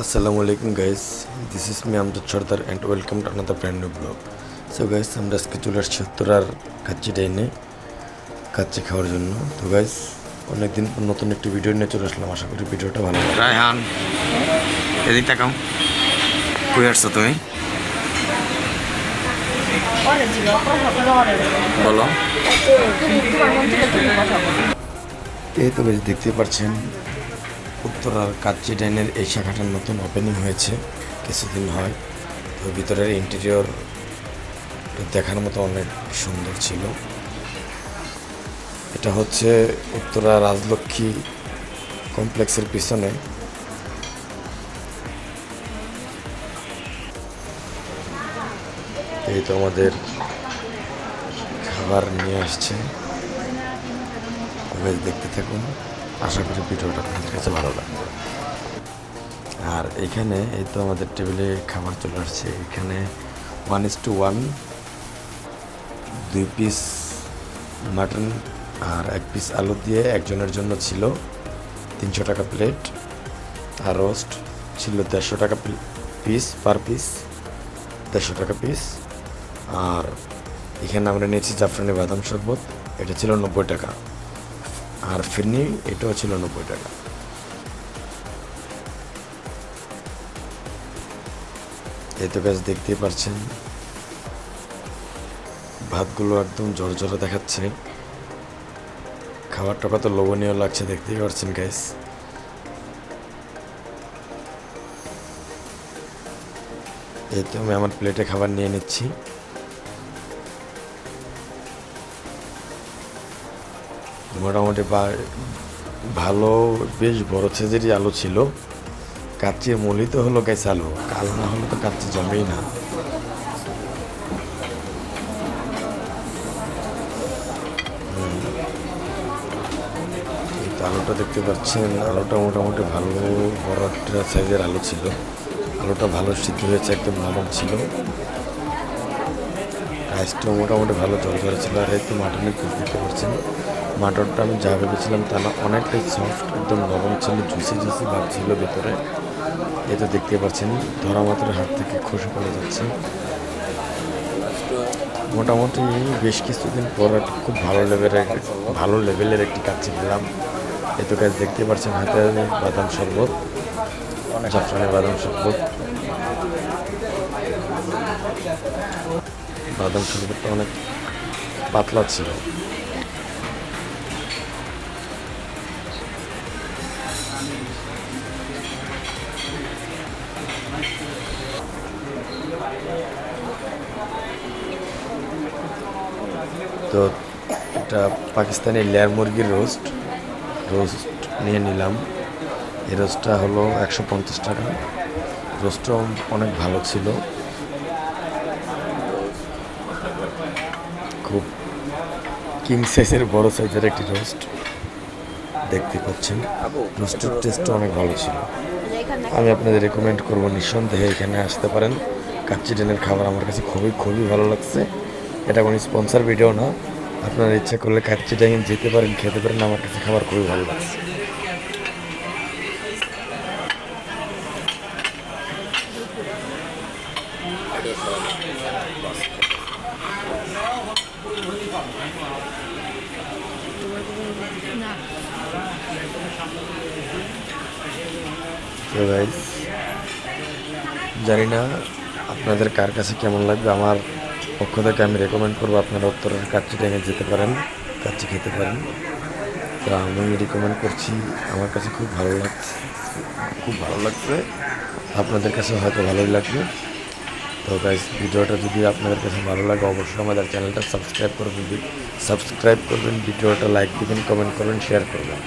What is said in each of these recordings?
আসসালামু আলাইকুম guys this is me Amjad Sardar and welcome to another brand new blog so guys আমরা আজকে চলে আসছি উত্তরার কাচ্চি ডাইনে কাচ্চি খাওয়ার জন্য তো গাইস অনেকদিন পর নতুন একটি ভিডিও নিয়ে চলে আসলাম। আশা করি ভিডিওটা ভালো লাগবে। রায়হান এদিক তাকাও। কই আসছো তুমি? বলো। এই তো গাইস দেখতে পাচ্ছেন উত্তরার কাচ্চি ডাইনের এই শাখাটার নতুন ওপেনিং হয়েছে, কিছুদিন হয়। তো ভিতরের ইন্টেরিয়র দেখার মতো অনেক সুন্দর ছিল। এটা হচ্ছে উত্তরা রাজলক্ষ্মী কমপ্লেক্সের পিছনে। এই তো আমাদের খাবার নিয়ে আসছে। দেখতে থাকুন। আশা করি ভিডিওটা আপনাদের কাছে ভালো লাগবে। আর এখানে এই তো আমাদের টেবিলে খাবার চলে আসছে। এখানে ওয়ান ইস টু ওয়ান দুই পিস মাটন আর এক পিস আলু দিয়ে একজনের জন্য ছিল তিনশো টাকা প্লেট আর রোস্ট ছিল দেড়শো টাকা পিস পার পিস দেড়শো টাকা পিস আর এখানে আমরা নিয়েছি জাফরানি বাদাম শরবত, এটা ছিল নব্বই টাকা। আর ফিরনি, এটাও ছিল নব্বই টাকা। এই তো গাছ দেখতেই পারছেন। ভাতগুলো একদম জোরে দেখাচ্ছে। খাবারটা কত লোভনীয় লাগছে, দেখতেই পারছেন গাইস এই তো আমি আমার প্লেটে খাবার নিয়ে নিচ্ছি। মোটামুটি ভালো, বেশ বড় সাইজেরই আলু ছিল। কাচ্চির মূলই তো হলো গ্যাস আলু, কাল না হলে তো কাচ্চি জমেই না। আলুটা দেখতে পাচ্ছেন, আলোটা মোটামুটি ভালো, বড় একটা সাইজের আলু ছিল। আলোটা ভালো সিদ্ধ হয়েছে, একদম নরম ছিল। রাইসটাও মোটামুটি ভালো জল ঝরে ছিল আর এই তো মাটনের পিস দিতে পারছেন মাটনটা আমি যা ভেবেছিলাম তা না, অনেকটাই সফট একদম নরম ছিল জুসি জুসি ভাব ছিল ভেতরে। এই তো দেখতে পাচ্ছেন, ধরা মাত্র হাত থেকে খসে পড়ে যাচ্ছে। মোটামুটি বেশ কিছুদিন পর একটা খুব ভালো লেভেলের ভালো লেভেলের একটি কাজ খেলাম এই তো কাজ দেখতে পাচ্ছেন, হাতে বাদাম শরবত জাফরানি বাদাম শরবত। বাদাম শরবতটা অনেক পাতলা ছিল। তো এটা পাকিস্তানি লেয়ার মুরগির রোস্ট। রোস্ট নিয়ে নিলাম। এই রোস্টটা হলো একশো পঞ্চাশ টাকা। রোস্টটাও অনেক ভালো ছিল। খুব কিং সাইজের বড় সাইজের একটি রোস্ট দেখতে পাচ্ছেন। রোস্টের টেস্টও অনেক ভালো ছিল। আমি আপনাদের রেকমেন্ড করব নিঃসন্দেহে এখানে আসতে পারেন। কাচ্চি ডেনের খাবার আমার কাছে খুবই খুবই ভালো লাগছে। এটা কোনো স্পন্সার ভিডিও না। আপনারা ইচ্ছা করলে কাচ্চি ডাইন যেতে পারেন খেতে পারেন আমার কাছে খাবার খুবই ভালো লাগছে। তো গাইস জানি না আপনাদের কার কাছে কেমন লাগবে। আমার পক্ষ থেকে আমি রেকমেন্ড করব আপনারা উত্তরের কাচ্চি ট্যাঙে যেতে পারেন, কাচ্চি খেতে পারেন। তো আমি রেকমেন্ড করছি, আমার কাছে খুব ভালো লাগছে। খুব ভালো লাগছে। আপনাদের কাছে হয়তো ভালোই লাগবে। তো গাইস ভিডিওটা যদি আপনাদের কাছে ভালো লাগে, অবশ্যই আমাদের চ্যানেলটা সাবস্ক্রাইব করবেন। সাবস্ক্রাইব করবেন, ভিডিওটা লাইক দিবেন কমেন্ট করবেন শেয়ার করবেন।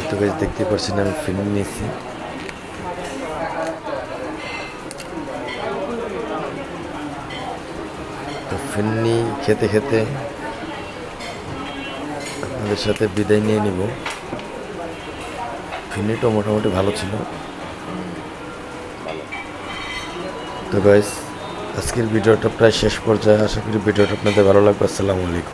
একটু বেশ দেখতে পাচ্ছেন আমি ফিল্ম নিয়েছি। তো ফিন্নি খেতে খেতে আপনাদের সাথে বিদায় নিয়ে নিব। ফিন্নিটাও মোটামুটি ভালো ছিল। তো গাইস আজকের ভিডিওটা প্রায় শেষ পর্যায়ে। আশা করি ভিডিওটা আপনাদের ভালো লাগবে। আসসালামু আলাইকুম।